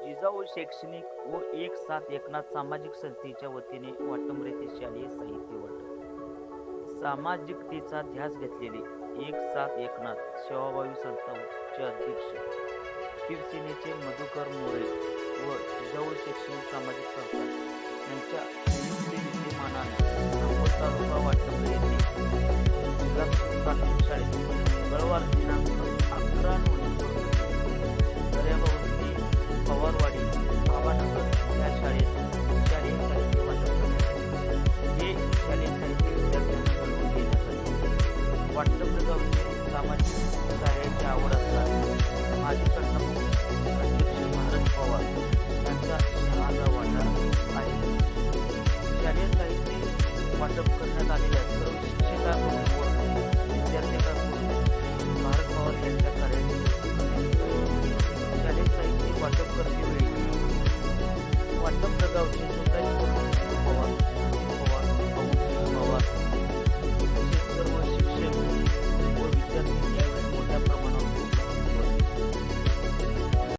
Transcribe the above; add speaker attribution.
Speaker 1: शैक्षणिक व एक साथ एकनाथ सामाजिक संस्थेच्या वतीने वाटंबर शालेय साहित्य वाटप. सामाजिकतेचा ध्यास घेतलेले एक साथ एकनाथ सेवाभावी संस्थाचे अध्यक्ष. शिवसेनेचे मधुकर मोरे व जिजाऊ शैक्षणिक सामाजिक संस्था यांच्या संयुक्त विद्यमानाने तालुका वाटंबर येथे जिल्हा प्राथमिक शाळेत मंगळवार दिनांक अकरा नोव्हेंबर सामाजिक कार्याची आवड असतात माझे कर्तव्य वाटप करण्यात आलेले सर्व शिक्षकांकडून विद्यार्थ्यांकडून भारत पवार यांच्या कार्याने शालेय साहित्य वाटप करतेवेळी वाटप प्रगावचे सुद्धा पवार